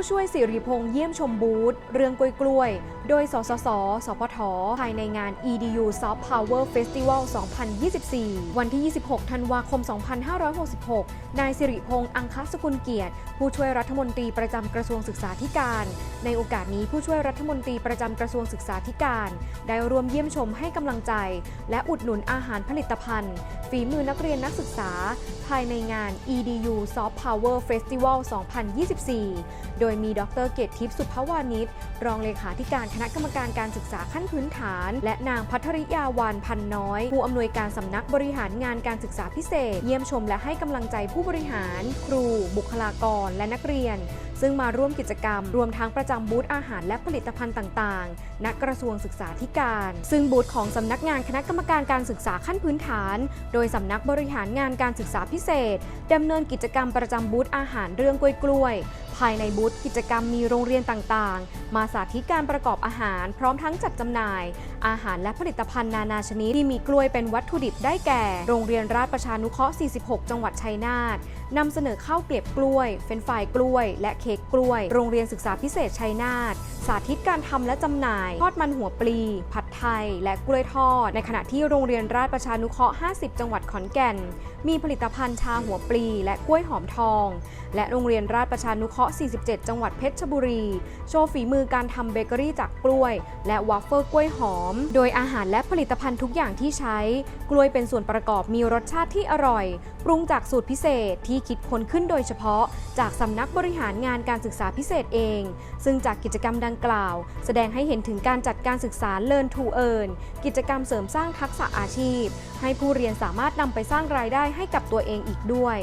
ผู้ช่วยสิริพงษ์เยี่ยมชมบูธเรื่องกล้วยกล้วยๆ โดย สสส สพท ภายในงาน EDU Soft Power Festival 2024 วันที่ 26 ธันวาคม 2566 นายสิริพงษ์อังคสกุลเกียรติ ผู้ช่วยรัฐมนตรีประจำกระทรวงศึกษาธิการ ในโอกาสนี้ผู้ช่วยรัฐมนตรีประจำกระทรวงศึกษาธิการ ได้ร่วมเยี่ยมชมให้กำลังใจ และอุดหนุนอาหารผลิตภัณฑ์ ฝีมือนักเรียนนักศึกษา ภายในงาน EDU Soft Power Festival 2024 โดยมีดรเกตทิพย์สุภวานิชรองเลขาธิการคณะกรรมการการศึกษาขั้นพื้นฐาน และนางพัทริยาวานพันน้อย ผู้อำนวยการสำนักบริหารงานการศึกษาพิเศษ เยี่ยมชมและให้กำลังใจผู้บริหาร ครู บุคลากร และนักเรียน ซึ่งมาร่วมกิจกรรม รวมทั้งประจำบูธอาหารและผลิตภัณฑ์ต่างๆ ณ กระทรวงศึกษาธิการ ซึ่งบูธของสำนักงานคณะกรรมการการศึกษาขั้นพื้นฐาน โดยสำนักบริหารงานการศึกษาพิเศษดำเนินกิจกรรมประจำบูธอาหารเรื่องกล้วย ภายในบูธกิจกรรมมีโรงเรียนต่างๆ มาสาธิตการประกอบอาหาร พร้อมทั้งจัดจำหน่าย อาหารและผลิตภัณฑ์นานาชนิดที่มีกล้วยเป็นวัตถุดิบได้แก่ โรงเรียนราชประชานุเคราะห์ 46 จังหวัดชัยนาทนำเสนอข้าวเกลียบกล้วย เฟรนฟรายกล้วย และเค้กกล้วย โรงเรียนศึกษาพิเศษชัยนาทสาธิตการทำและจำหน่าย ทอดมันหัวปลี ผัดไทย และกล้วยทอด ในขณะที่โรงเรียนราชประชานุเคราะห์ 50 จังหวัดขอนแก่น มีผลิตภัณฑ์ชาหัวปลี และกล้วยหอมทอง และโรงเรียนราชประชานุเคราะห์ 47 จังหวัดเพชรบุรี โชว์ฝีมือการทำเบเกอรี่จากกล้วย และวาฟเฟิลกล้วยหอม โดยอาหารและผลิตภัณฑ์ทุกอย่างที่ใช้ กล้วยเป็นส่วนประกอบมีรสชาติที่อร่อย ปรุงจากสูตรพิเศษที่คิดค้นขึ้นโดยเฉพาะ จากสำนักบริหารงานการศึกษาพิเศษเอง ซึ่งจากกิจกรรมดังกล่าว แสดงให้เห็นถึงการจัดการศึกษา Learn to Earn กิจกรรมเสริมสร้างทักษะอาชีพ ให้ผู้เรียนสามารถนำไปสร้างรายได้ให้กับตัวเองอีกด้วย